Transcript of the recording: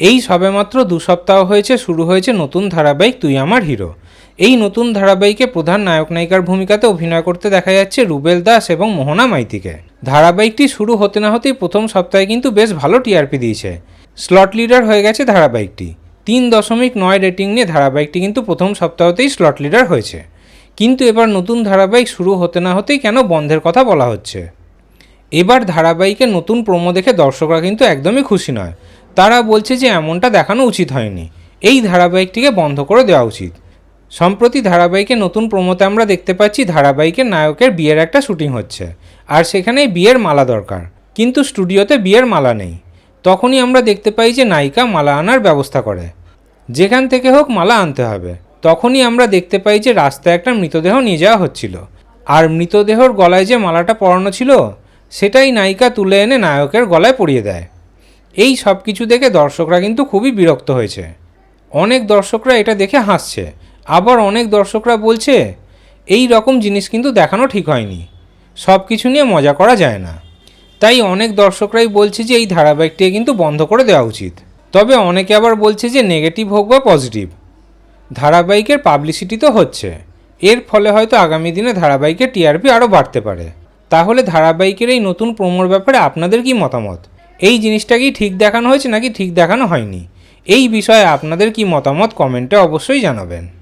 এই সবেমাত্র দু সপ্তাহ হয়েছে, শুরু হয়েছে নতুন ধারাবাহিক তুই আমার হিরো। এই নতুন ধারাবাহিকে প্রধান নায়ক নায়িকার ভূমিকাতে অভিনয় করতে দেখা যাচ্ছে রুবেল দাস এবং মোহনা মাইতিকে। ধারাবাহিকটি শুরু হতে না হতেই প্রথম সপ্তাহে কিন্তু বেশ ভালো টিআরপি দিয়েছে। স্লট লিডার হয়ে গেছে ধারাবাহিকটি। তিন দশমিক নয় রেটিং নিয়ে ধারাবাহিকটি কিন্তু প্রথম সপ্তাহতেই স্লট লিডার হয়েছে। কিন্তু এবার নতুন ধারাবাহিক শুরু হতে না হতেই কেন বন্ধের কথা বলা হচ্ছে? এবার ধারাবাহিকের নতুন প্রোমো দেখে দর্শকরা কিন্তু একদমই খুশি নয়। তারা বলছে যে এমনটা দেখানো উচিত হয়নি। এই ধারাবাহিকটিকে বন্ধ করে দেওয়া উচিত। সম্প্রতি ধারাবাহিকে নতুন প্রোমোতে আমরা দেখতে পাচ্ছি ধারাবাহিকের নায়কের বিয়ের একটা শুটিং হচ্ছে। আর সেখানে বিয়ের মালা দরকার। কিন্তু স্টুডিওতে বিয়ের মালা নেই। তখনই আমরা দেখতে পাই যে নায়িকা মালা আনার ব্যবস্থা করে। যেখান থেকে হোক মালা আনতে হবে। তখনই আমরা দেখতে পাই যে রাস্তায় একটা মৃতদেহ নিয়ে যাওয়া হচ্ছিল। আর মৃতদেহর গলায় যে মালাটা পরানো ছিল, সেটাই নায়িকা তুলে এনে নায়কের গলায় পরিয়ে দেয়। এই সব কিছু দেখে দর্শকরা কিন্তু খুবই বিরক্ত হয়েছে। অনেক দর্শকরা এটা দেখে হাসছে। আবার অনেক দর্শকরা বলছে, এই রকম জিনিস কিন্তু দেখানো ঠিক হয়নি। সব কিছু নিয়ে মজা করা যায় না। তাই অনেক দর্শকরাই বলছে যে, এই ধারাবাহিকটিকে কিন্তু বন্ধ করে দেওয়া উচিত। তবে অনেকে আবার বলছে যে, নেগেটিভ হোক বা পজিটিভ, ধারাবাহিকের পাবলিসিটি তো হচ্ছে। এর ফলে হয়তো আগামী দিনে ধারাবাহিকের টিআরপি আরও বাড়তে পারে। তাহলে ধারাবাহিকের এই নতুন প্রোমোর ব্যাপারে আপনাদের কি মতামত? এই জিনিসটা কি ঠিক দেখানো হয়েছে নাকি ঠিক দেখানো হয়নি? এই বিষয়ে আপনাদের কি মতামত কমেন্টে অবশ্যই জানাবেন।